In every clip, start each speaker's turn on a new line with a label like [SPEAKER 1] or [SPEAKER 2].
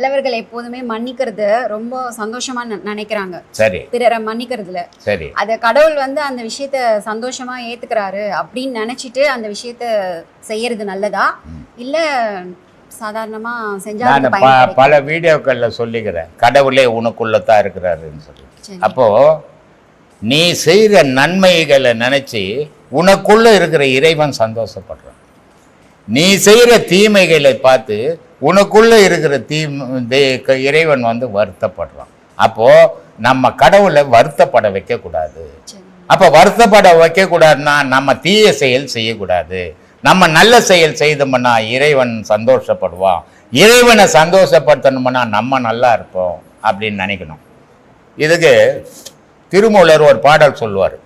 [SPEAKER 1] நல்லவர்கள் எப்போதுமே மன்னிக்கிறது ரொம்ப சந்தோஷமா நினைக்கிறாங்க.
[SPEAKER 2] சரி.
[SPEAKER 1] பிறரை மன்னிக்கிறதுல.
[SPEAKER 2] சரி.
[SPEAKER 1] அத கடவுள் வந்து அந்த விஷயத்த சந்தோஷமா ஏத்துக்கிறாரு அப்படின்னு நினைச்சிட்டு அந்த விஷயத்த செய்யறது நல்லதா? இல்ல சாதாரணமா செஞ்சா
[SPEAKER 2] நான்? பல வீடியோக்களில் சொல்லிக்கிறேன். கடவுளே உனக்குள்ள தான் இருக்கிறாருன்னு சொல்லி. அப்போ நீ செய்கிற நன்மைகளை நினச்சி உனக்குள்ள இருக்கிற இறைவன் சந்தோஷப்படுறான். நீ செய்கிற தீமைகளை பார்த்து உனக்குள்ளே இருக்கிற தீ க- இறைவன் வந்து வருத்தப்படுறான். அப்போது நம்ம கடவுளை வருத்தப்பட வைக்கக்கூடாது. அப்போ வருத்தப்பட வைக்கக்கூடாதுன்னா நம்ம தீய செயல் செய்யக்கூடாது. நம்ம நல்ல செயல் செய்தோம்னா இறைவன் சந்தோஷப்படுவான். இறைவனை சந்தோஷப்படுத்தணும்னா நம்ம நல்லா இருப்போம் அப்படின்னு நினைக்கணும். இதுக்கு திருமூலர் ஒரு பாடல் சொல்லுவார்.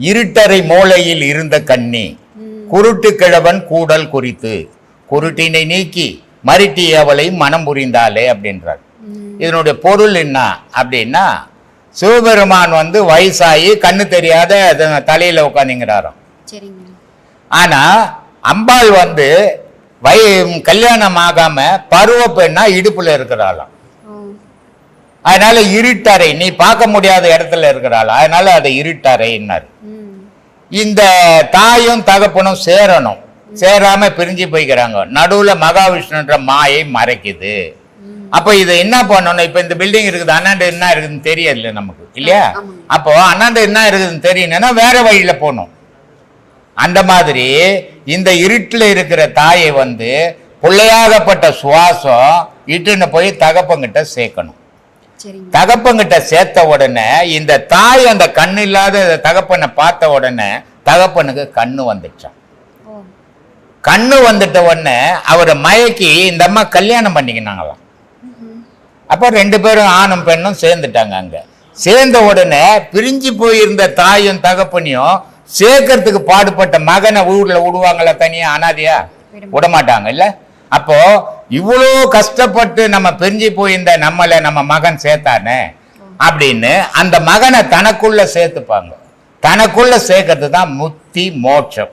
[SPEAKER 2] இருட்டறை மூலையில் இருந்த கண்ணி குருட்டு கிழவன் கூடல் குறித்து. குருட்டினை நீக்கி மருட்டி அவளை மனம் புரிந்தாலே அப்படின்றார். இதனுடைய பொருள் என்ன அப்படின்னா சிவபெருமான் வந்து வயசாகி கண்ணு தெரியாத தலையில உட்காந்துங்கிறாராம் ஆனா அம்பாள் வந்து வய கல்யாணம் ஆகாம பருவ பெண்ணா இடுப்புல இருக்கிறாளாம். அதனால இருட்டறை நீ பார்க்க முடியாத இடத்துல இருக்கிறாள். அதனால அதை இருட்டறைன்னாரு. இந்த தாயும் தகப்பனும் சேரணும். சேராம பிரிஞ்சு போய்க்கிறாங்க. நடுவுல மகாவிஷ்ணுன்ற மாயை மறைக்குது. அப்போ இதை என்ன பண்ணணும்? இப்போ இந்த பில்டிங் இருக்குது. அண்ணாண்டு என்ன இருக்குதுன்னு தெரியல நமக்கு. இல்லையா. அப்போ அண்ணாண்டு என்ன இருக்குதுன்னு தெரியணும்னா வேற வழியில போகணும். அந்த மாதிரி இந்த இருட்டில் இருக்கிற தாயை வந்து பிள்ளையாகப்பட்ட சுவாசம் இட்டுன்னு போய் தகப்பங்கிட்ட சேர்க்கணும். தகப்பங்கிட்ட சேர்த்த உடனே இந்த தாய் அந்த கண்ணு இல்லாத தகப்பனை பார்த்த உடனே தகப்பனுக்கு கண்ணு வந்துச்சான் கண்ணு வந்துட்ட உடனே அவரை மயக்கி இந்த அம்மா கல்யாணம் பண்ணிக்கினாங்களாம். அப்போ ரெண்டு பேரும் ஆணும் பெண்ணும் சேர்ந்துட்டாங்க அங்க. சேர்ந்த உடனே பிரிஞ்சு போயிருந்த தாயும் தகப்பனையும் சேர்க்கறதுக்கு பாடுபட்ட மகனை ஊர்ல விடுவாங்களா தனியா அனாதையா?
[SPEAKER 1] விட
[SPEAKER 2] விட மாட்டாங்க இல்ல? அப்போ இவ்வளோ கஷ்டப்பட்டு நம்ம பிரிஞ்சு போயிருந்த நம்மளை நம்ம மகன் சேர்த்தானே அப்படின்னு அந்த மகனை தனக்குள்ள சேர்த்துப்பாங்க. தனக்குள்ள சேர்க்கறது தான் முத்தி மோட்சம்.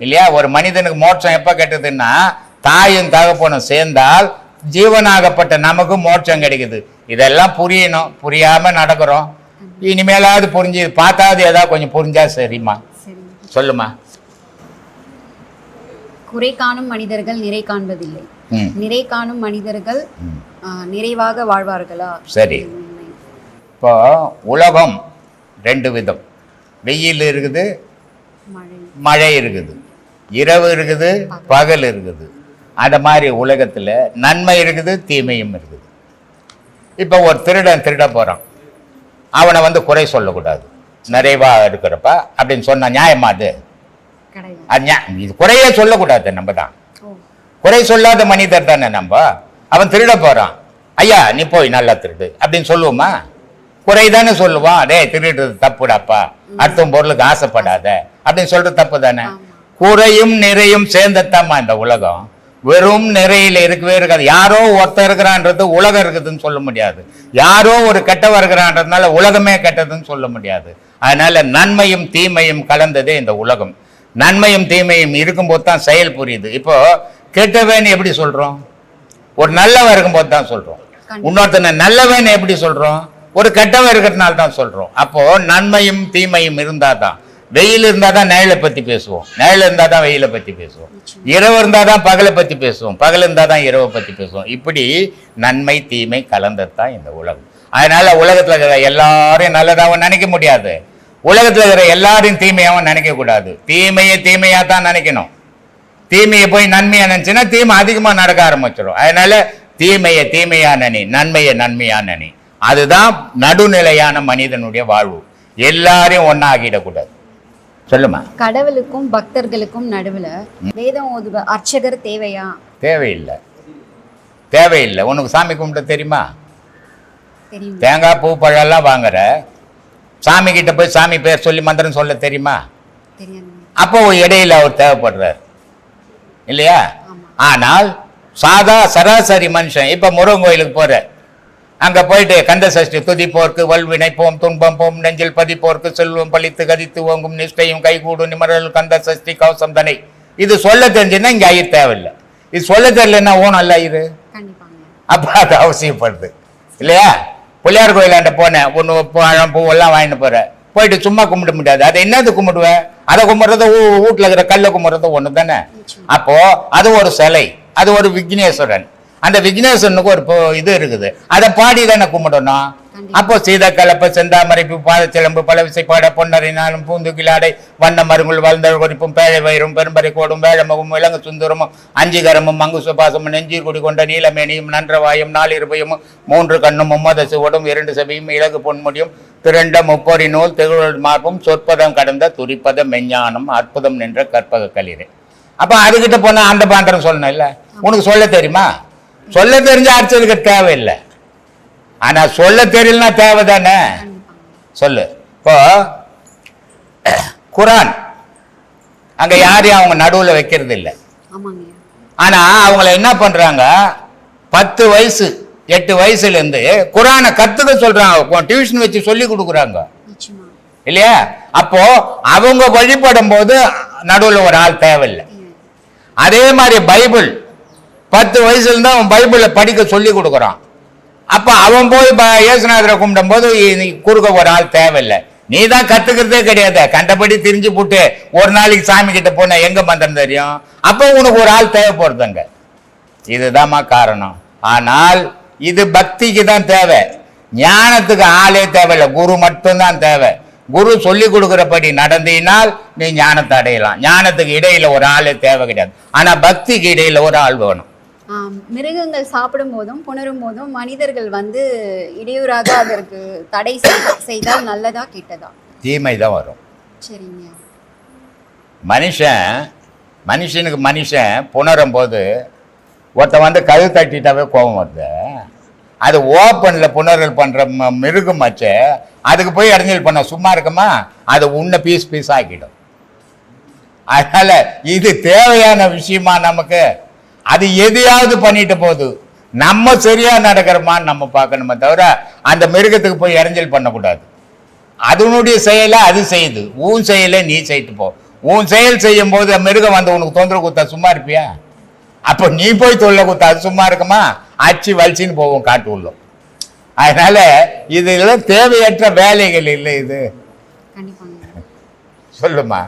[SPEAKER 2] இல்லையா? ஒரு மனிதனுக்கு மோட்சம் எப்ப கெட்டதுன்னா தாயும் தகப்பனும் சேர்ந்தால் ஜீவனாகப்பட்ட நமக்கு மோட்சம் கிடைக்குது. இதெல்லாம் புரியணும். புரியாம நடக்கிறோம். இனிமேலாவது புரிஞ்சு பார்த்தாவது ஏதாவது கொஞ்சம் புரிஞ்சா சரிம்மா. சொல்லுமா
[SPEAKER 1] குறை காணும் மனிதர்கள் நிறை காண்பதில்லை. நிறை காணும் மனிதர்கள் நிறைவாக வாழ்வார்களா?
[SPEAKER 2] சரி. இப்போ உலகம் ரெண்டு விதம். வெயில் இருக்குது
[SPEAKER 1] மழை.
[SPEAKER 2] இருக்குது. இரவு இருக்குது பகல் இருக்குது. அந்த மாதிரி உலகத்தில் நன்மை இருக்குது தீமையும் இருக்குது. இப்போ ஒரு திருடன் திருட போகிறான் அவனை வந்து குறை சொல்லக்கூடாது. நிறைவா இருக்கிறப்ப அப்படின்னு சொன்னா நியாயமா அது? இது குறையே சொல்லக்கூடாது நம்ம தான். குறை சொல்லாத மனிதர் தானே நம்ம? அவன் திருட போறான். ஐயா நீ போய் நல்லா திருடு அப்படின்னு சொல்லுவோமா? குறை தானே சொல்லுவான். டேய் திருடுறது தப்புடாப்பா. அடுத்த பொருளுக்கு ஆசைப்படாத. அப்படின்னு சொல்றது தப்பு தானே. குறையும் நிறையும் சேர்ந்தத்தாம்மா இந்த உலகம். வெறும் நிறையில இருக்கவே இருக்காது. யாரோ ஒருத்தர் இருக்கிறான்றது உலகம் இருக்குதுன்னு சொல்ல முடியாது. யாரோ ஒரு கெட்டவன் இருக்கிறான்றதுனால உலகமே கெட்டதுன்னு சொல்ல முடியாது. அதனால நன்மையும் தீமையும் கலந்ததே இந்த உலகம். நன்மையும் தீமையும் இருக்கும்போது தான் செயல் புரியுது. இப்போ கெட்டவன் எப்படி சொல்றோம்? ஒரு நல்லவன் இருக்கும்போது தான் சொல்றோம்.
[SPEAKER 1] கண்டிப்பா.
[SPEAKER 2] இன்னொருத்தனை நல்லவன் எப்படி சொல்றோம்? ஒரு கெட்டவன் இருக்கிறதுனால தான் சொல்றோம். அப்போ நன்மையும் தீமையும் இருந்தாதான் வெயில் இருந்தால் தான் நிழலை பற்றி பேசுவோம். நிழல் இருந்தால் தான் வெயிலை பற்றி பேசுவோம். இரவு இருந்தால் தான் பகலை பற்றி பேசுவோம். பகல் இருந்தால் தான் இரவை பற்றி பேசுவோம். இப்படி நன்மை தீமை கலந்தது தான் இந்த உலகம். அதனால உலகத்தில் இருக்கிற எல்லாரையும் நல்லதாகவும் நினைக்க முடியாது. உலகத்தில் இருக்கிற எல்லாரையும் தீமையாகவும் நினைக்கக்கூடாது தீமையை தீமையாக தான் நினைக்கணும். தீமையை போய் நன்மையா நினைச்சுன்னா தீமை அதிகமாக நடக்க ஆரம்பிச்சிடும். அதனால தீமையை தீமையா நினை நன்மையை நன்மையா நினை. அதுதான் நடுநிலையான மனிதனுடைய வாழ்வு. எல்லாரையும் ஒன்றா ஆகிடக்கூடாது சொல்லுமா?
[SPEAKER 1] கடவுளுக்கும் பக்தர்களுக்கும் நடுவுல வேதம் ஓதுவ அர்ச்சகர் தேவையா?
[SPEAKER 2] தேவையில்லை. தேவையில்லை. உனக்கு சாமி கும்பிட தெரியுமா?
[SPEAKER 1] தெரியும்.
[SPEAKER 2] தேங்காய் பூ பழம்லாம் வாங்குற? சாமி கிட்ட போய் சாமி பேர் சொல்லி மந்திரம் சொல்ல தெரியுமா? அப்போ இடையில அவர் தேவைப்படுறார். இல்லையா. ஆனால் சாதா சராசரி மனுஷன். இப்போ முருகன் கோயிலுக்கு போற அங்க போயிட்டு கந்த சஷ்டி துதிப்போர்க்கு வல்வினை போம் துன்பம் போம் நெஞ்சில் பதிப்போர்க்கு செல்வம் பழித்து கதித்து ஓங்கும் நிஷ்டையும் கைகூடும் நிமரல் கந்த சஷ்டி கவசம் தனை. இது சொல்ல தெரிஞ்சுன்னா இங்க ஐயர் தேவையில்லை. இது சொல்ல தெரியலன்னா ஓ நல்லா இரு
[SPEAKER 1] கண்டிப்பாங்க.
[SPEAKER 2] அப்போ அது அவசியப்படுது. இல்லையா? பிள்ளையார் கோயிலாண்ட போனேன் ஒன்று பழம் பூவெல்லாம் வாங்கிட்டு போகிறேன் போயிட்டு சும்மா கும்பிட முடியாது. அதை என்னது கும்பிடுவேன் அதை கும்பிட்றது வீட்டில் இருக்கிற கல்லை கும்பிட்றது ஒன்று தானே
[SPEAKER 1] நிச்சயம்.
[SPEAKER 2] அப்போ அது ஒரு சிலை அது ஒரு விக்னேஸ்வரன். அந்த விக்னேஸ்வரனுக்கு ஒரு இது இருக்குது. அதை பாடி தானே கும்பிடணும். அப்போ சீத கலப்ப செந்தாமரைப்பு பாதச்சிலம்பு பல விசைப்பாட பொன்னறினாலும் பூந்து வண்ண மருங்குள் வாழ்ந்த குறிப்பும் பேழை வயிறும் பெரும்பறை கோடும் வேழமுகம் இளங்க சுந்தரமும் அஞ்சிகரமும் மங்கு சுபாசமும் நெஞ்சீர் குடி கொண்ட நீலமேனியும் நன்றவாயும் நாலிருபையும் மூன்று கண்ணும் மும்மத சுவடும் இரண்டு செவியும் இலகு பொன்முடியும் திரண்ட முப்பொறி நூல் திகழ் மார்பும் சொற்பதம் கடந்த துரிப்பத மெஞ்ஞானம் அற்புதம் நின்ற கற்பக களிரே. அப்ப அதுகிட்ட போனால் அந்த பாண்டரம் சொல்லணும் இல்ல உனக்கு சொல்ல தெரியுமா? சொல்ல தெரிஞ்ச அர்ச்சனுக்கு தேவையில்லை. ஆனா சொல்ல தெரியலனா தேவை தானே சொல்லு. இப்போ குரான். அங்க யாரையும் அவங்க நடுவுல வைக்கிறது இல்லை.
[SPEAKER 1] ஆமாங்க.
[SPEAKER 2] ஆனா அவங்கள என்ன பண்றாங்க? பத்து வயசு எட்டு வயசுல இருந்து குரானை கத்துக்க சொல்றாங்க. டியூஷன் வச்சு சொல்லி கொடுக்குறாங்க. இல்லையா? அப்போ அவங்க வழிபடும் போது நடுவுல ஒரு ஆள் தேவையில்லை. அதே மாதிரி பைபிள். பத்து வயசுல இருந்து அவன் பைபிளை படிக்க சொல்லி கொடுக்குறான். அப்போ அவன் போய் இப்போ இயேசுநாதரை கும்பிடும் போது குறுக்க ஒரு ஆள் தேவையில்லை. நீ தான் கத்துக்கிறதே கிடையாது. கண்டபடி திரிஞ்சு போட்டு ஒரு நாளைக்கு சாமி கிட்ட போன எங்க மந்திரம் தெரியும்? அப்போ உனக்கு ஒரு ஆள் தேவைப்படுதுங்க. இதுதாம்மா காரணம். ஆனால் இது பக்திக்கு தான் தேவை. ஞானத்துக்கு ஆளே தேவையில்லை. குரு மட்டும்தான் தேவை. குரு சொல்லி கொடுக்குறபடி நடந்தினால் நீ ஞானத்தை அடையலாம். ஞானத்துக்கு இடையில ஒரு ஆளே தேவை கிடையாது. ஆனா பக்திக்கு இடையில ஒரு ஆள் வேணும்.
[SPEAKER 1] மிருகங்கள் சாப்பிடும் போதும் புணரும் போதும் மனிதர்கள் வந்து இடையூறாக அதற்கு தடை செய்- செய்தால் நல்லதா கெட்டதா?
[SPEAKER 2] தீமை தான் வரும்.
[SPEAKER 1] சரிங்க.
[SPEAKER 2] மனுஷன் மனுஷனுக்கு மனுஷன் புணரும் போது ஒருத்தன் வந்து கது தட்டிட்டாவே கோபம் வருது. அது ஓப்பனில் புணரல் பண்ணுற மிருகமாச்சே அதுக்கு போய் இடைஞ்சல் பண்ண சும்மா இருக்குமா? அது உன்னை பீஸ் பீஸ் ஆக்கிடும் அதனால இது தேவையான விஷயமா நமக்கு அது எதையாவது பண்ணிட்டு போகுது. நம்ம சரியா நடக்கிறோமான்னு நம்ம பார்க்கணுமே தவிர அந்த மிருகத்துக்கு போய் இடைஞ்சல் பண்ணக்கூடாது. அதனுடைய செயலை அது செய்யுது. உன் செயலை நீ செய்துட்டு போ. உன் செயல் செய்யும் போது மிருகம் வந்து உனக்கு தொந்தரவு கொடுத்தா சும்மா இருப்பியா? அப்போ நீ போய் தொல்லை கொடுத்தா அது சும்மா இருக்குமா? அச்சு வலிச்சின்னு போவோம் காட்டு உள்ள அதனால இதெல்லாம் தேவையற்ற வேலைகள் இல்லை இது. சொல்லுமா?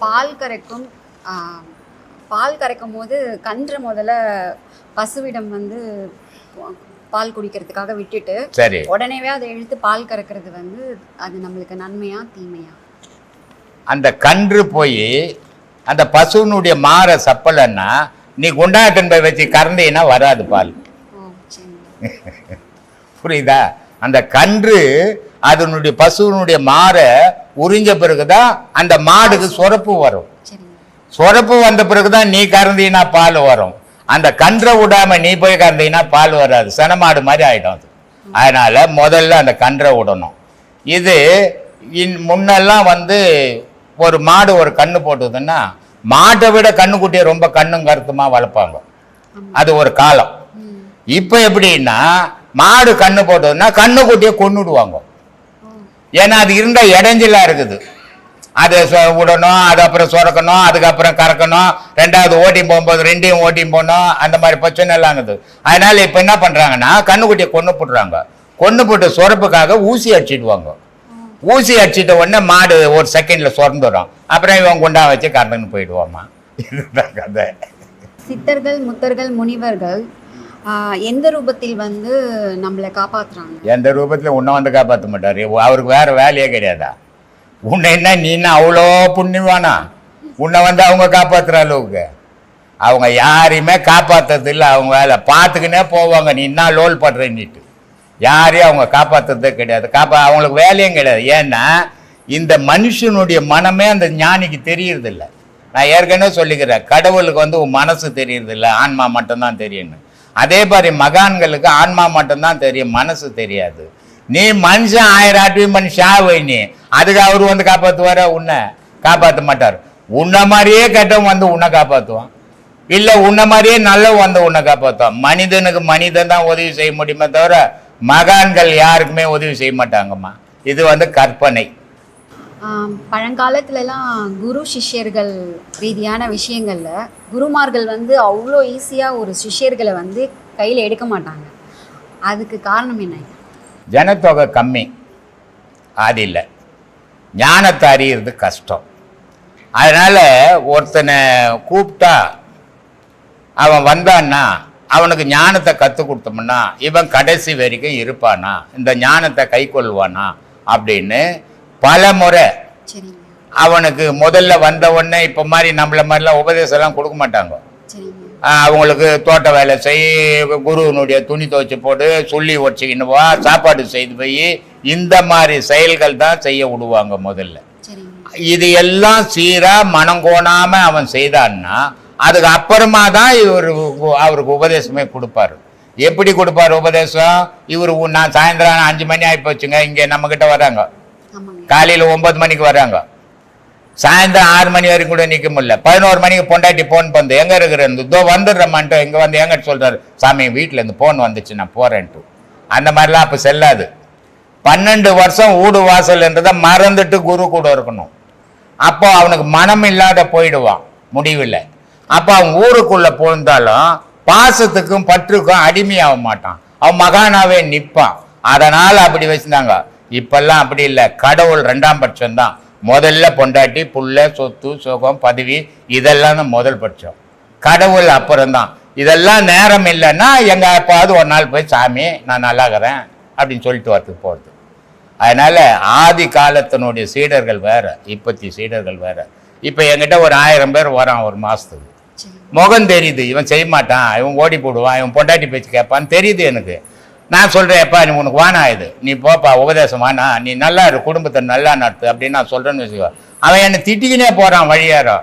[SPEAKER 1] பால் கறக்கும் ஆ, பால் கறக்கும் போது கன்று முதல்ல பசுவிடம் வந்து பால் குடிக்கிறதுக்காக விட்டுட்டு
[SPEAKER 2] சரி.
[SPEAKER 1] உடனேவே அதை இழுத்து பால் கறக்கிறது வந்து அது நம்மளுக்கு நன்மையா தீமையா?
[SPEAKER 2] அந்த கன்று போய் அந்த பசுவினுடைய மாற சப்பலைன்னா நீ குண்டாட்டன் போய் வச்சு கறந்தீங்கன்னா வராது பால். புரியுதா? அந்த கன்று அதனுடைய பசுவினுடைய மாற உறிஞ்ச பிறகுதான் அந்த மாடுக்கு சுரப்பு வரும். சுரப்பு வந்த பிறகுதான் நீ கறந்தீங்கன்னா பால் வரும். அந்த கன்றை விடாம நீ போய் கறந்தீங்கன்னா பால் வராது. செனமாடு மாதிரி ஆயிடும் அது. அதனால முதல்ல அந்த கன்றை விடணும் இது இன் முன்னெல்லாம் வந்து ஒரு மாடு ஒரு கண்ணு போட்டுதுன்னா மாட்டை விட கண்ணுக்குட்டியை ரொம்ப கண்ணும் கருத்துமா வளர்ப்பாங்க. அது ஒரு காலம். இப்போ எப்படின்னா மாடு கண்ணு போட்டதுன்னா கண்ணுக்குட்டியை
[SPEAKER 1] கொண்டுடுவாங்க
[SPEAKER 2] ஏன்னா அது இருந்தால் இடைஞ்சலாக இருக்குது. அதை விடணும் அது அப்புறம் சுரக்கணும் அதுக்கப்புறம் கறக்கணும் ரெண்டாவது ஓட்டி போகும்போது ரெண்டையும் ஓட்டி போகணும் அந்த மாதிரி பிரச்சனை எல்லாம் இருக்குது அதனால இப்போ என்ன பண்றாங்கன்னா கண்ணுக்குட்டியை கொண்டு போட்டுறாங்க கொண்டு போட்டு சுரப்புக்காக ஊசி அடிச்சிடுவாங்க. ஊசி அடிச்சிட்ட உடனே மாடு ஒரு செகண்ட்ல சுரந்துடும். அப்புறம் இவன் குண்டா வச்சு கறந்துன்னு போயிடுவாமா. இதுதான் கதை.
[SPEAKER 1] சித்தர்கள் முத்தர்கள் முனிவர்கள் எந்த ரூபத்தில் வந்து நம்மளை காப்பாத்துறாங்க?
[SPEAKER 2] எந்த ரூபத்தில் உன்னை வந்து காப்பாற்ற மாட்டார்? அவருக்கு வேற வேலையே கிடையாதா? உன்னை என்ன நீ என்ன அவ்வளோ புண்ணியவானா? உன்னை வந்து அவங்க காப்பாற்றுற அளவுக்கு. அவங்க யாரையுமே காப்பாற்றுறது இல்லை அவங்க வேலை பார்த்துக்கினே போவாங்க. நீ என்ன லோல் படுறேன்னுட்டு யாரையும் அவங்க காப்பாற்றுறதே கிடையாது. காப்பா அவங்களுக்கு வேலையும் கிடையாது. ஏன்னா இந்த மனுஷனுடைய மனமே அந்த ஞானிக்கு தெரியறதில்ல. நான் ஏற்கனவே சொல்லிக்கிறேன் கடவுளுக்கு வந்து உன் மனசு தெரியறதில்ல ஆன்மா மட்டும்தான் தெரியும்னு. அதே மாதிரி மகான்களுக்கு ஆன்மா மட்டும்தான் தெரியும் மனசு தெரியாது. நீ மனுஷன் ஆயிரம் ஆட்டி மனுஷன் வை நீ. அதுக்கு அவர் வந்து காப்பாற்றுவார உன்னை. காப்பாற்ற மாட்டார். உன்னை மாதிரியே கெட்டவன் வந்து உன்னை காப்பாற்றுவான் இல்லை உன்னை மாதிரியே நல்லவன் வந்து உன்னை காப்பாற்றுவான் மனிதனுக்கு மனிதன் தான் உதவி செய்ய முடியுமே தவிர மகான்கள் யாருக்குமே உதவி செய்ய மாட்டாங்கம்மா. இது வந்து கற்பனை.
[SPEAKER 1] பழங்காலத்துலலாம் குரு சிஷ்யர்கள் ரீதியான விஷயங்களில் குருமார்கள் வந்து அவ்வளோ ஈஸியாக ஒரு சிஷ்யர்களை வந்து கையில் எடுக்க மாட்டாங்க. அதுக்கு காரணம் என்ன?
[SPEAKER 2] ஜனத்தொகை கம்மி. ஆதியில் ஞானத்தை அறியறது கஷ்டம். அதனால் ஒருத்தனை கூப்பிட்டா அவன் வந்தான்னா அவனுக்கு ஞானத்தை கற்றுக் கொடுத்தோம்னா இவன் கடைசி வரைக்கும் இருப்பானா? இந்த ஞானத்தை கை கொள்வானா? அப்படின்னு பல முறை அவனுக்கு முதல்ல வந்த உடனே இப்போ மாதிரி நம்மள மாதிரிலாம் உபதேசம்லாம் கொடுக்க மாட்டாங்க. அவங்களுக்கு தோட்ட வேலை செய் குருவினுடைய துணி துவைச்சு போட்டு சொல்லி வச்சுக்கின்னு வா சாப்பாடு செய்து போய் இந்த மாதிரி செயல்கள் தான் செய்ய விடுவாங்க முதல்ல. இது எல்லாம் சீரா மனம் கோணாம அவன் செய்தான்னா அதுக்கு அப்புறமா தான் இவர் அவருக்கு உபதேசமே கொடுப்பாரு. எப்படி கொடுப்பாரு உபதேசம்? இவர் நான் சாயந்தரம் அஞ்சு மணி ஆகி போச்சுங்க இங்கே நம்மக்கிட்ட வராங்க. காலையில் ஒன்பது மணிக்கு வராங்க. சாயந்தரம் ஆறு மணி வரைக்கும் கூட நிற்க முடியல. பதினோரு மணிக்கு பொண்டாட்டி ஃபோன் பண்ணு எங்கே இருக்கிறேன் இதோ வந்துடுறமான்ட்டு இங்கே வந்து எங்கிட்ட சொல்கிறாரு சாமி வீட்டில் இருந்து ஃபோன் வந்துச்சு நான் போகிறேன்ட்டு அந்த மாதிரிலாம் அப்போ செல்லாது. பன்னெண்டு வருஷம் ஊடு வாசல்ன்றதை மறந்துட்டு குரு கூட இருக்கணும். அப்போ அவனுக்கு மனம் இல்லாத போயிடுவான் முடிவில் அப்போ அவன் ஊருக்குள்ளே போந்தாலும் பாசத்துக்கும் பற்றுக்கும் அடிமையாக மாட்டான். அவன் மகானாவே நிற்பான் அதனால் அப்படி வச்சுருந்தாங்க. இப்பெல்லாம் அப்படி இல்லை. கடவுள் ரெண்டாம் பட்சம் தான் முதல்ல பொண்டாட்டி புள்ள சொத்து சுகம் பதவி இதெல்லாம் தான் முதல் பட்சம். கடவுள் அப்புறம்தான். இதெல்லாம் நேரம் இல்லைன்னா எங்கள் அப்பாவது ஒரு நாள் போய் சாமி நான் நல்லாகிறேன் அப்படின்னு சொல்லிட்டு வரதுக்கு போகிறது அதனால் ஆதி காலத்தினுடைய சீடர்கள் வேறு இப்பத்தி சீடர்கள் வேறு. இப்போ என்கிட்ட ஒரு ஆயிரம் பேர் வரான் ஒரு
[SPEAKER 1] மாதத்துக்கு
[SPEAKER 2] முகம் தெரியுது இவன் செய்ய மாட்டான் இவன் ஓடி போடுவான் இவன் பொண்டாட்டி பேச்சு கேட்பான்னு தெரியுது எனக்கு. நான் சொல்கிறேன் எப்பா நீ உனக்கு வானா இது? நீ போப்பா உபதேசம்? வானா நீ நல்லா இரு குடும்பத்தை நல்லா நடத்து அப்படின்னு நான் சொல்கிறேன்னு வச்சுக்கோ. அவன் என்னை திட்டிக்கினே போகிறான் வழியாரோ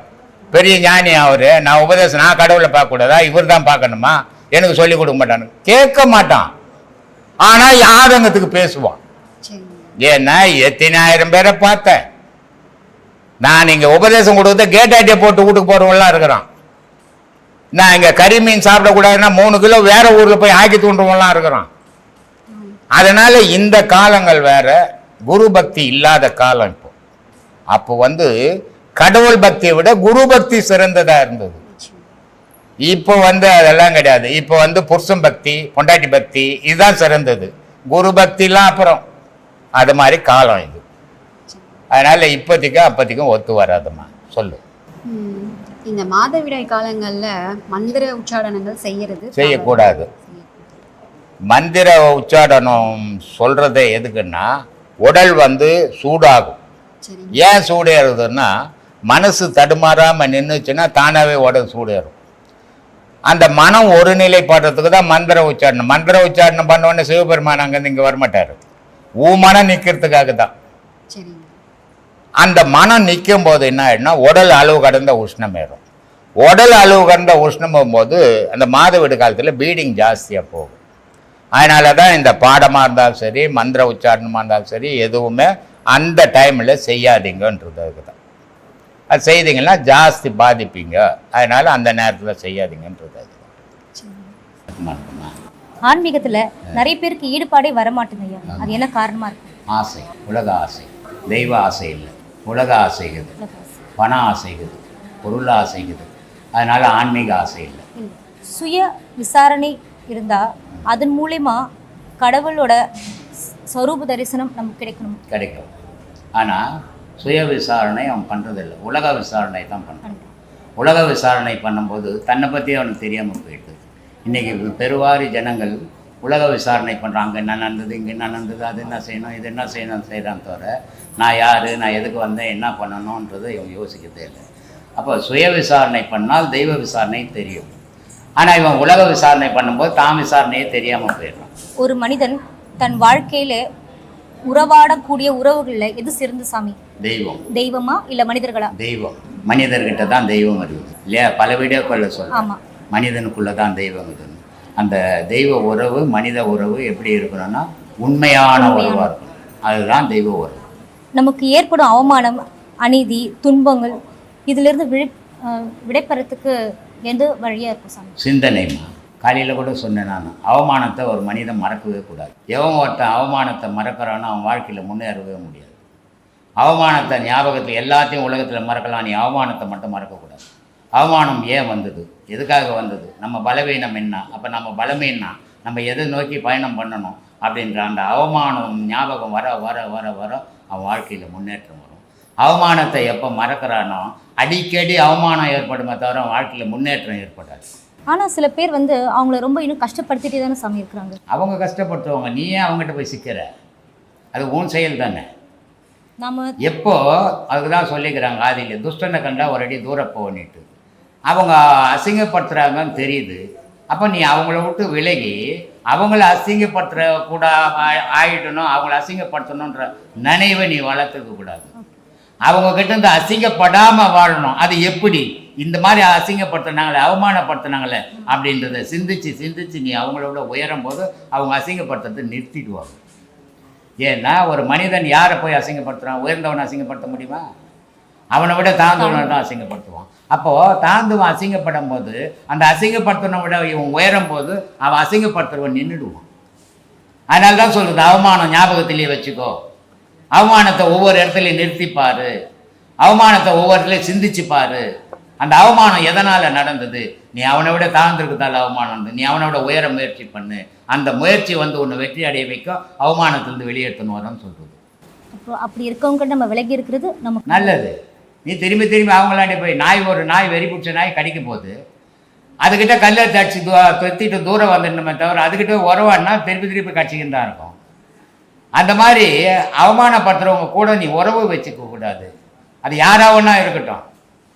[SPEAKER 2] பெரிய ஞானி அவர் நான் உபதேசம் நான் கடவுளை பார்க்கக்கூடாதா? இவர் தான் பார்க்கணுமா? எனக்கு சொல்லி கொடுக்க மாட்டானு. கேட்க மாட்டான். ஆனால் ஆதங்கத்துக்கு பேசுவான். ஏன்னா எத்தனாயிரம் பேரை பார்த்தேன். நான் இங்கே உபதேசம் கொடுத்த கேட்டாட்டியை போட்டு வீட்டுக்கு போகிறவங்களாம் இருக்கிறான். நான் இங்கே கறி மீன் சாப்பிடக்கூடாதுன்னா மூணு கிலோ வேற ஊரில் போய் ஆக்கி தூண்டுறவங்களாம் இருக்கிறான். அதனால இந்த காலங்கள் வேற குரு பக்தி இல்லாத காலம் இப்போ. அப்போ வந்து கடவுள் பக்தியை விட குரு பக்தி சிறந்ததா இருந்தது. இப்போ வந்து அதெல்லாம் கிடையாது. இப்போ வந்து புருஷன் பக்தி பொண்டாட்டி பக்தி இதுதான் சிறந்தது. குரு பக்திலாம் அப்புறம். அது மாதிரி காலம் இது. அதனால இப்போதைக்கும் அப்போதைக்கும் ஒத்து வராதும்மா. சொல்லு.
[SPEAKER 1] இந்த மாதவிடாய் காலங்கள்ல மந்திர உச்சாடனங்கள் செய்யறது
[SPEAKER 2] செய்யக்கூடாது. மந்திர உச்சாடனம் சொல்றதே எதுக்குன்னா உடல் வந்து சூடாகும். ஏன் சூடேறுதுன்னா மனசு தடுமாறாம நின்றுச்சுன்னா தானாகவே உடல் சூடேறும். அந்த மனம் ஒரு நிலைப்படுறதுக்கு தான் மந்திர உச்சாரணம் மந்திர உச்சாரணம் பண்ண உடனே சிவபெருமான் அங்கேருந்து இங்கே வரமாட்டார். ஊ மனம் நிற்கிறதுக்காக தான். அந்த மனம் நிற்கும் போது என்ன ஆயிடும்னா உடல் அளவு கடந்த உஷ்ணம் ஏறும். உடல் அளவு கடந்த உஷ்ணம் போகும்போது அந்த மாதவிடு காலத்தில் பீடிங் ஜாஸ்தியாக போகும். அதனால தான் இந்த பாடமாக இருந்தாலும் சரி மந்திர உச்சாரணமாக இருந்தாலும் சரி எதுவுமே அந்த டைமில் செய்யாதீங்கன்றது அதுக்கு தான் அது செய்தீங்கன்னா ஜாஸ்தி பாதிப்பீங்க. அதனால அந்த நேரத்தில் செய்யாதீங்கன்றது அதுதான்
[SPEAKER 3] ஆன்மீகத்துல நிறைய பேருக்கு ஈடுபாடே வரமாட்டேங்குது ஐயா. அது என்ன காரணமா இருக்கு?
[SPEAKER 2] ஆசை உலக ஆசை. தெய்வ ஆசை இல்லை. உலக ஆசைகள் பண ஆசைகள் பொருள் ஆசைகள் அதனால ஆன்மீக ஆசை இல்ல.
[SPEAKER 3] சுய விசாரணை இருந்தா அதன் மூலயமா கடவுளோட ஸ்வரூப தரிசனம் நமக்கு கிடைக்கணும்.
[SPEAKER 2] கிடைக்கும். ஆனால் சுய விசாரணை அவன் பண்ணுறதில்ல உலக விசாரணை தான் பண்ணுறான் உலக விசாரணை பண்ணும்போது தன்னை பற்றி அவனுக்கு தெரியாமல் போயிடுது. இன்றைக்கி பெருவாரி ஜனங்கள் உலக விசாரணை பண்ணுறான் அங்கே என்ன நடந்தது இங்கே என்ன நடந்தது அது என்ன செய்யணும் இது என்ன செய்யணும் செய்கிறான் தவிர நான் யார் நான் எதுக்கு வந்தேன் என்ன பண்ணணுன்றது இவன் யோசிக்கிறதே இல்லை. அப்போ சுய விசாரணை பண்ணால் தெய்வ விசாரணை தெரியும். ஆனால் இவன் உலக விசாரணை பண்ணும்போது தான் விசாரணையே தெரியாமல் போயிடுறான்.
[SPEAKER 3] ஒரு மனிதன் தன் வாழ்க்கையில உறவாடக்கூடிய உறவுகள்ல எது சிறந்த சாமி?
[SPEAKER 2] தெய்வம்.
[SPEAKER 3] தெய்வமா இல்ல மனிதர்களா?
[SPEAKER 2] தெய்வம். மனிதர்கிட்ட தான் தெய்வம் இருக்குது. இல்லையா? பல வீடியோக்களில் சொல்கிறேன் மனிதனுக்குள்ள தான் தெய்வம் இருக்குன்னு அந்த தெய்வ உறவு மனித உறவு எப்படி இருக்கணும்னா உண்மையான உறவாக இருக்கணும். அதுதான் தெய்வ உறவு.
[SPEAKER 3] நமக்கு ஏற்படும் அவமானம் அநீதி துன்பங்கள் இதிலிருந்து விழி விடைபெறத்துக்கு எந்த வழியாக இருக்கும் சாமி?
[SPEAKER 2] சிந்தனைமா. காலையில் கூட சொன்னேன் நான். அவமானத்தை ஒரு மனிதன் மறக்கவே கூடாது. எவன் ஒருத்தன் அவமானத்தை மறக்கிறானோ அவன் வாழ்க்கையில் முன்னேறவே முடியாது. அவமானத்தை ஞாபகத்தில் எல்லாத்தையும் உலகத்தில் மறக்கலாம். நீ அவமானத்தை மட்டும் மறக்கக்கூடாது. அவமானம் ஏன் வந்தது? எதுக்காக வந்தது? நம்ம பலவீனம் என்ன? அப்போ நம்ம பலமே என்ன? நம்ம எதை நோக்கி பயணம் பண்ணணும்? அப்படின்ற அந்த அவமானம் ஞாபகம் வர வர வர வர அவன் வாழ்க்கையில் முன்னேற்றம் வரும். அவமானத்தை எப்போ மறக்கிறானோ அடிக்கடி அவமானம் ஏற்படுமே தவிர வாழ்க்கையில் முன்னேற்றம் ஏற்படாது.
[SPEAKER 3] ஆனா சில பேர் வந்து அவங்கள ரொம்ப இன்னும் கஷ்டப்படுத்திட்டே தானே சாமி இருக்கிறாங்க.
[SPEAKER 2] அவங்க கஷ்டப்படுத்துவாங்க. நீ ஏன் அவங்ககிட்ட போய் சிக்கிற? அது உன் செயல் தானே.
[SPEAKER 3] நாம
[SPEAKER 2] எப்போ அதுக்கு தான் சொல்லிக்கிறாங்க ஆதியில் துஷ்டனை கண்டா ஒரு அடி தூரம் போனிட்டு அவங்க அசிங்கப்படுத்துகிறாங்கன்னு தெரியுது. அப்போ நீ அவங்கள விட்டு விலகி அவங்கள அசிங்கப்படுத்துகிற கூட ஆயிடணும் அவங்கள அசிங்கப்படுத்தணுன்ற நினைவை நீ வளர்த்துக்க கூடாது. அவங்க கிட்ட இருந்து அசிங்கப்படாமல் வாழணும். அது எப்படி? இந்த மாதிரி அசிங்கப்படுத்துனாங்களே அவமானப்படுத்துனாங்களே அப்படின்றத சிந்திச்சு சிந்திச்சு நீ அவங்களோட உயரும் போது அவங்க அசிங்கப்படுத்துறதை நிறுத்திடுவாங்க. ஏன்னா ஒரு மனிதன் யாரை போய் அசிங்கப்படுத்துகிறான் உயர்ந்தவனை அசிங்கப்படுத்த முடியுமா? அவனை விட தாழ்ந்தவனை தான் அசிங்கப்படுத்துவான். அப்போது தாழ்ந்தவன் அசிங்கப்படும் போது அந்த அசிங்கப்படுத்தின விட இவன் உயரும் போது அவன் அசிங்கப்படுத்துறவன் நின்றுடுவான். அதனால தான் சொல்கிறது அவமானம் ஞாபகத்திலேயே வச்சுக்கோ. அவமானத்தை ஒவ்வொரு இடத்துலையும் நிறுத்திப்பாரு. அவமானத்தை ஒவ்வொரு இடத்துலையும் சிந்திச்சு பாரு அந்த அவமானம் எதனால் நடந்தது? நீ அவனை விட தாழ்ந்திருக்கதால அவமானம் நீ அவனை விட உயர முயற்சி பண்ணு. அந்த முயற்சி வந்து உன்னை வெற்றி அடைய வைக்கும் அவமானத்திலிருந்து வெளியேற்றணும் வரன்னு சொல்றது.
[SPEAKER 3] அப்புறம் அப்படி இருக்கவங்க நம்ம விலகி இருக்கிறது நமக்கு
[SPEAKER 2] நல்லது. நீ திரும்பி திரும்பி அவங்களாண்டி போய் நாய் ஒரு நாய் வெறி பிடிச்ச நாய் கடிக்க போகுது அதுக்கிட்ட கல்லை தடிச்சு தொத்திட்டு தூரம் வந்துடணுமே தவிர அதுக்கிட்ட உறவாடினா திருப்பி திருப்பி கட்சிக்கிட்டு தான் இருக்கும். அந்த மாதிரி அவமானப்படுத்துறவங்க கூட நீ உறவு வச்சுக்க கூடாது. அது யாராவன்னா இருக்கட்டும்.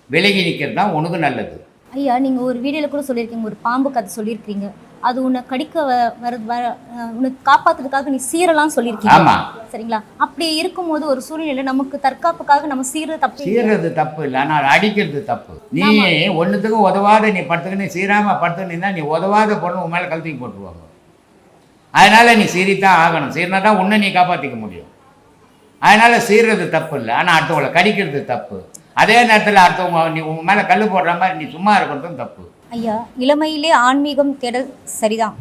[SPEAKER 2] விலகி நிற்கிறது தான் உனக்கு நல்லது.
[SPEAKER 3] ஐயா நீங்க ஒரு வீடியோல கூட சொல்லியிருக்கீங்க. ஒரு பாம்பு கதை சொல்லியிருக்கீங்க. அது உன்னை கடிக்க வ- வர வர உன்னை காப்பாத்துறதுக்காக நீ சீரலாம் சொல்லியிருக்கீங்க. சரிங்களா? அப்படி இருக்கும்போது ஒரு சூழ்நிலையில நமக்கு தற்காப்புக்காக நம்ம சீர தப்பு?
[SPEAKER 2] சீர்றது தப்பு இல்லை. ஆனால் அடிக்கிறது தப்பு. நீ ஒன்றுத்துக்கும் உதவாத நீ படுத்துக்கின்னு சீராமல் படுத்துக்கினா நீ உதவாத பொண்ணு உன் மேலே கழுத்துக்கு போட்டுருவாங்க. அதனால நீ சீறித்தான் ஆகணும். சீரினா தான் உன்னை நீ காப்பாற்றிக்க முடியும். அதனால சீர்றது தப்பு இல்லை ஆனால் அடுத்தவங்களை கடிக்கிறது தப்பு. அதே நேரத்தில் அடுத்தவங்க நீ உன் மேலே கல் போடுற மாதிரி நீ சும்மா இருக்கிறதும் தப்பு.
[SPEAKER 3] ஐயா இளமையிலே ஆன்மீகம் தேடல் சரிதான்.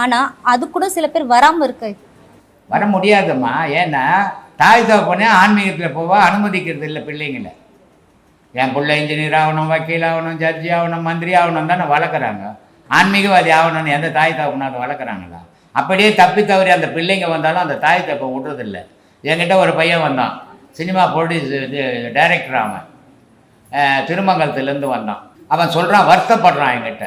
[SPEAKER 3] ஆனா அது கூட சில பேர் வராம இருக்கு.
[SPEAKER 2] வர முடியாதும்மா. ஏன்னா தாய் தகப்பனே ஆன்மீகத்தில் போவா அனுமதிக்கிறது இல்லை பிள்ளைங்களை. என் பிள்ளை இன்ஜினியர் ஆகணும் வக்கீல் ஆகணும் ஜட்ஜி ஆகணும் மந்திரி ஆகணும் தானே வளர்க்குறாங்க. ஆன்மீகவாதி ஆகணும்னு எந்த தாய் தகப்பனாவது வளர்க்குறாங்களா? அப்படியே தப்பி தவறி அந்த பிள்ளைங்க வந்தாலும் அந்த தாய் தப்பை விடுறதில்ல. என்கிட்ட ஒரு பையன் வந்தான். சினிமா ப்ரொடியூஸ் இது டைரக்டர் அவன். திருமங்கலத்துலேருந்து வந்தான். அவன் சொல்கிறான் வருத்தப்படுறான் என்கிட்ட.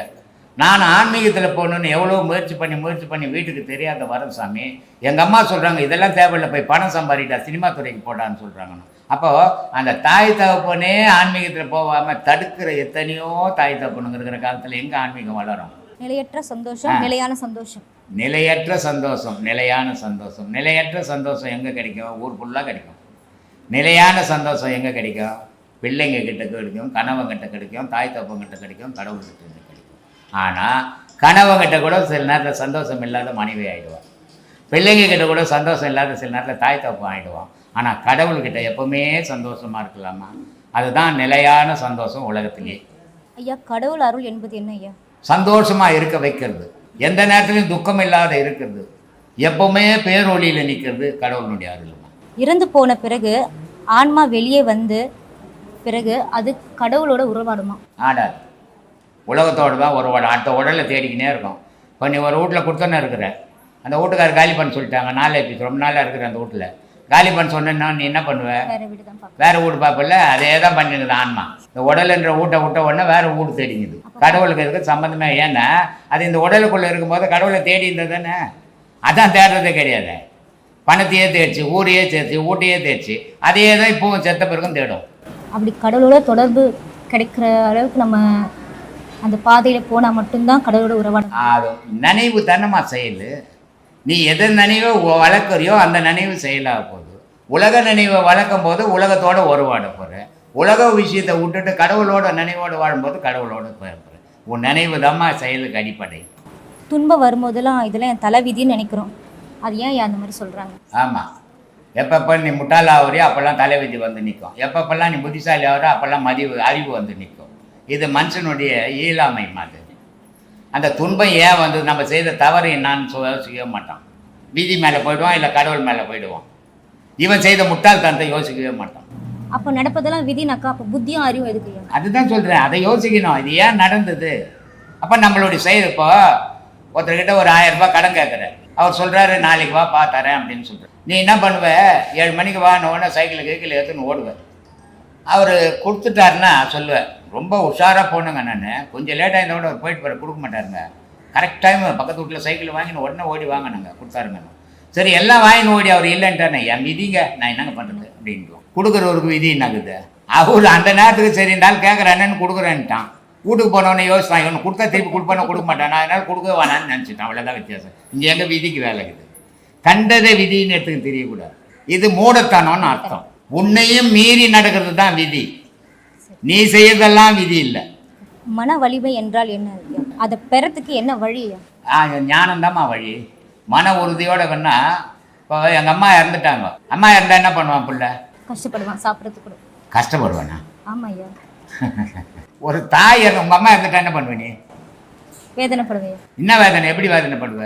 [SPEAKER 2] நான் ஆன்மீகத்தில் போகணுன்னு எவ்வளோ முயற்சி பண்ணி முயற்சி பண்ணி வீட்டுக்கு தெரியாத வரேன் சாமி. எங்கள் அம்மா சொல்கிறாங்க இதெல்லாம் தேவையில்லை போய் பணம் சம்பாதிட்டா சினிமா துறைக்கு போடான்னு சொல்கிறாங்க அப்போ அந்த தாய் தகப்பனே ஆன்மீகத்தில் போகாமல் தடுக்கிற எத்தனையோ தாய் தகப்பனுங்க இருக்கிற காலத்தில் எங்கே ஆன்மீகம் வளரும்?
[SPEAKER 3] நிலையற்ற சந்தோஷம் நிலையான சந்தோஷம்.
[SPEAKER 2] நிலையற்ற சந்தோஷம் நிலையான சந்தோஷம். நிலையற்ற சந்தோஷம் எங்கே கிடைக்கும்? ஊர் ஃபுல்லாக கிடைக்கும். நிலையான சந்தோஷம் எங்கே கிடைக்கும்? பிள்ளைங்க கிட்ட கிடைக்கும் கணவங்கிட்ட கிடைக்கும் தாய் தப்பங்கிட்ட கிடைக்கும் கடவுள்கிட்ட இருந்து கிடைக்கும். ஆனால் கணவங்கிட்ட கூட சில நேரத்தில் சந்தோஷம் இல்லாத மனைவி ஆகிடுவான் பிள்ளைங்க கிட்ட கூட சந்தோஷம் இல்லாத சில நேரத்தில் தாய் தப்பு ஆகிடுவான் ஆனால் கடவுள்கிட்ட எப்பவுமே சந்தோஷமாக இருக்கலாமா? அதுதான் நிலையான சந்தோஷம் உலகத்திலே.
[SPEAKER 3] ஐயா கடவுள் அருள் என்பது என்ன ஐயா?
[SPEAKER 2] சந்தோஷமாக இருக்க வைக்கிறது. எந்த நேரத்துலையும் துக்கம் இல்லாத இருக்கிறது. எப்பவுமே பேரொளியில் நிற்கிறது கடவுளுடைய அருள்மா?
[SPEAKER 3] இறந்து போன பிறகு ஆன்மா வெளியே வந்து பிறகு அது கடவுளோட உறவாடுமா?
[SPEAKER 2] ஆடாது உலகத்தோடு தான் உட- அடுத்த உடலை தேடிக்கினே இருக்கும். இப்போ நீ ஒரு வீட்டில் கொடுத்தோன்னே இருக்கிற. அந்த வீட்டுக்காரர் காலி பண்ண சொல்லிட்டாங்க. நாலு எபிசோட் ரொம்ப நாளாக இருக்கிற அந்த வீட்டில். காலி பண்ண சொன்னேன்னா நீ என்ன பண்ணுவ?
[SPEAKER 3] வேற வீடு
[SPEAKER 2] பார்ப்பல அதே தான் பண்ணிருக்குது ஆன்மா. இந்த உடல்ன்ற வீட்டை விட்ட உடனே வேற வீடு தேடிங்குது கடவுளுக்கு இதுக்கு சம்மந்தமே ஏன்னா அது இந்த உடலுக்குள்ளே இருக்கும்போது கடவுளை தேடி இருந்தது தானே அதான் தேடுறதே கிடையாது. பணத்தையே தேய்ச்சி ஊரையே தேய்ச்சி ஊட்டையே தேய்ச்சி அதே தான் இப்போவும் செத்த பிறகும் தேடும்.
[SPEAKER 3] அப்படி கடவுளோட தொடர்பு கிடைக்கிற அளவுக்கு நம்ம அந்த பாதையில போனா மட்டும்தான் கடவுளோட உறவாட
[SPEAKER 2] அது நினைவு தானம்மா செயல். நீ எதை நினைவை வளர்க்குறியோ அந்த நினைவு செயலாக போகுது. உலக நினைவை வளர்க்கும் போது உலகத்தோட உருவாட போகிற உலக விஷயத்தை விட்டுட்டு கடவுளோட நினைவோடு வாழும்போது கடவுளோட போகிற உன் நினைவு தாம்மா செயலுக்கு அடிப்படை.
[SPEAKER 3] துன்பம் வரும்போதெல்லாம் இதெல்லாம் என் தலைவிதின்னு நினைக்கிறோம். அது ஏன் அந்த மாதிரி சொல்றாங்க?
[SPEAKER 2] ஆமாம் எப்பப்போ நீ முட்டாள் ஆகுறியோ அப்போல்லாம் தலைவிதி வந்து நிற்கும் எப்பப்பெல்லாம் நீ புத்திசாலி ஆகுறோ அப்போல்லாம் மதிவு அறிவு வந்து நிற்கும் இது மனுஷனுடைய இயலாமை மாதிரி. அந்த துன்பம் ஏன் வந்து நம்ம செய்த தவறு என்னான்னு செய்ய மாட்டான். வீதி மேலே போயிடுவான் இல்லை கடவுள் மேலே போயிடுவான். இவன் செய்த முட்டாள்தனத்தை யோசிக்கவே மாட்டான்.
[SPEAKER 3] அப்போ நடப்பதெல்லாம் விதினாக்கா அப்போ புத்தியும் அறிவும் எதுக்கு
[SPEAKER 2] அதுதான் சொல்கிறேன் அதை யோசிக்கணும். இது ஏன் நடந்தது? அப்போ நம்மளுடைய செயல் இப்போ ஒருத்தர்கிட்ட ஒரு ஆயிரம் ரூபாய் கடன் கேட்குற அவர் சொல்கிறாரு நாளைக்கு வா பா தரேன் அப்படின்னு சொல்கிறார் நீ என்ன பண்ணுவ? ஏழு மணிக்கு வான உடனே சைக்கிள் கேக்கில் எடுத்துன்னு ஓடுவேன். அவர் கொடுத்துட்டாருன்னா சொல்லுவேன். ரொம்ப உஷாராக போனேங்க நான். கொஞ்சம் லேட்டாக இருந்த கூட அவர் போயிட்டு வர கொடுக்க மாட்டாருங்க. கரெக்ட் டைம் பக்கத்து வீட்டில் சைக்கிள் வாங்கினு உடனே ஓடி வாங்கினாங்க கொடுத்தாருங்க. சரி எல்லாம் வாங்கின்னு ஓடி அவர் இல்லைன்ட்டானே என் விதிங்க நான் என்னங்க பண்ணுறது அப்படின்ட்டு. கொடுக்குறவருக்கு விதி என்னங்குது அவர் அந்த நேரத்துக்கு சரி இருந்தாலும் கேட்குறேன்னு கொடுக்குறேன்ட்டான். வீட்டுக்கு போனவொடனே யோசிச்சான் இவனு கொடுத்தா திருப்பி கொடுப்பானோ கொடுக்க மாட்டான். நான் அதனால் கொடுக்க வேணான்னு நினச்சிட்டான். அவ்வளோதான் வித்தியாசம். இங்கே எங்கே விதிக்கு வேலை இருக்குது. கண்டதை விதின்னு எடுத்துக்க தெரியக்கூடாது. இது மூடத்தனம்னு அர்த்தம். உன்னையும் மீறி நடக்கிறது தான் விதி. நீ செய்யறதெல்லாம் விதி இல்லை.
[SPEAKER 3] மன வலிமை என்றால் என்ன? அதை பெறத்துக்கு என்ன வழி? ஐயா
[SPEAKER 2] ஞானம்தாம்மா வழி. மன உறுதியோட வேணா இப்போ எங்கள் அம்மா இறந்துட்டாங்க. அம்மா இறந்தா என்ன பண்ணுவான் புள்ள?
[SPEAKER 3] கஷ்டப்படுவான் சாப்பிட்றதுக்கு கூட.
[SPEAKER 2] கஷ்டப்படுவானா?
[SPEAKER 3] ஆமா ஐயா
[SPEAKER 2] ஒரு தாய் உங்கள் அம்மா இறந்துட்டா என்ன பண்ணுவ நீ?
[SPEAKER 3] வேதனைப்படுவேன்.
[SPEAKER 2] என்ன வேதனை? எப்படி வேதனைப்படுவ?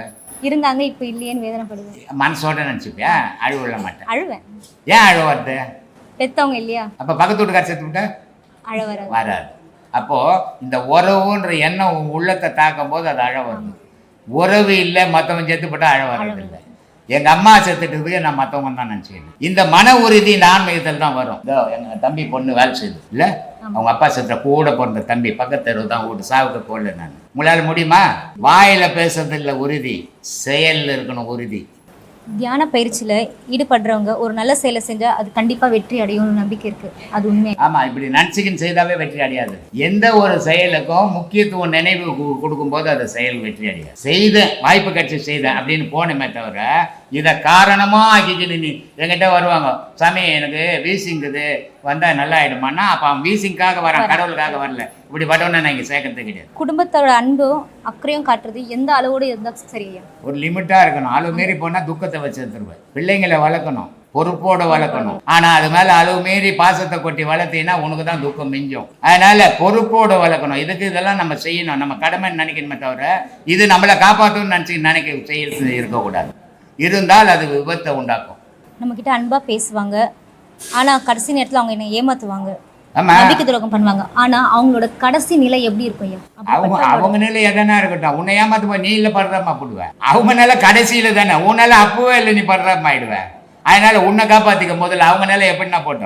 [SPEAKER 3] இருந்தாங்க இப்போ இல்லையேன்னு வேதனைப்படுவேன்.
[SPEAKER 2] மனசோட நினச்சிப்பியா? அழுவிட மாட்டேன்.
[SPEAKER 3] அழுவேன்.
[SPEAKER 2] ஏன் அழுவ வருது
[SPEAKER 3] பெத்தவங்க இல்லையா?
[SPEAKER 2] அப்போ பக்கத்து வீட்டுக்கார சேர்த்து விட்டா?
[SPEAKER 3] அழ வராது.
[SPEAKER 2] வராது. அப்போது இந்த உறவுன்ற எண்ணம் உன் உள்ளத்தை தாக்கும் போது அது அழ வருது. உறவு இல்லை மற்றவன் செத்து போட்டால் அழ வர்றதில்லை எங்கள் அம்மா செத்துட்டதுக்கு நான் மற்றவங்க தான் நினச்சிக்கணும் இந்த மன உறுதி இந்த ஆன்மீகத்தில் தான் வரும். இதோ எங்கள் தம்பி பொண்ணு வேலை செய்யுது. இல்லை? அவங்க அப்பா செத்த கூட பிறந்த தம்பி பக்கத்து தெருவு தான் வீட்டு சாவுக்கு போடல நான். உங்களால் முடியுமா? வாயில் பேசுறதில்ல உறுதி. செயலில் இருக்கணும் உறுதி.
[SPEAKER 3] தியான பயிற்சியில ஈடுபடுறவங்க ஒரு நல்ல செயலை செஞ்சா அது கண்டிப்பா வெற்றி அடையும்னு நம்பிக்கை இருக்கு. அது உண்மை.
[SPEAKER 2] ஆமா இப்படி நினச்சிக்கின்னு செய்தாவே வெற்றி அடையாது. எந்த ஒரு செயலுக்கும் முக்கியத்துவம் நினைவு கொடுக்கும்போது அது செயல் வெற்றி அடையாது. செய்த வாய்ப்பு கிடைச்சி செய்தேன் அப்படின்னு போனமே தவிர இதை காரணமா ஆக்கிக்கிட்டு நீ என்கிட்ட வருவாங்க சாமி எனக்கு வீசிங்குது. வந்தா நல்லா ஆயிடுமான்னா அப்ப அவன் வீசிங்காக வரான் கடவுளுக்காக வரல. இப்படி பட்டவனை நான் இங்கே சேர்க்கறது கிடையாது.
[SPEAKER 3] குடும்பத்தோட அன்பும் அக்கறையும் காட்டுறது எந்த அளவோடு இருந்தா சரியா
[SPEAKER 2] ஒரு லிமிட்டா இருக்கணும். அளவு மீறி போனா துக்கத்தை வச்சு எடுத்துருவேன். பிள்ளைங்களை வளர்க்கணும் பொறுப்போட வளர்க்கணும். ஆனா அது மேல அளவு மீறி பாசத்தை கொட்டி வளர்த்தீங்கன்னா உனக்கு தான் துக்கம் மிஞ்சும். அதனால பொறுப்போட வளர்க்கணும். இதுக்கு இதெல்லாம் நம்ம செய்யணும். நம்ம கடமைன்னு நினைக்கணுமே தவிர இது நம்மளை காப்பாற்றணும்னு நினச்சி நினைக்க செய்ய இருக்கக்கூடாது இருந்தால் அது விபத்தை உண்டாக்கும்.
[SPEAKER 3] நம்ம கிட்ட அன்பா பேசுவாங்க. ஆனா கடைசி நேரத்துல அவங்க என்ன ஏமாத்துவாங்க.
[SPEAKER 2] ஆமா.
[SPEAKER 3] நம்பிக்கை துரோகம் பண்ணுவாங்க. ஆனா அவங்களோட கடைசி நிலை எப்படி இருக்கும்
[SPEAKER 2] அவங்க அவங்க நிலை எதனா இருக்கட்டும். உன்னை ஏமாத்து போய் நீ இல்லை படுறாமா போடுவேன் அவங்க நிலை கடைசியில தானே. உன் நிலை அப்பவே இல்லை நீ படுறாமா ஆயிடுவேன் அதனால உன்னை காப்பாத்திக்க முதல்ல அவங்க நிலை எப்படின்னா போட்டோம்.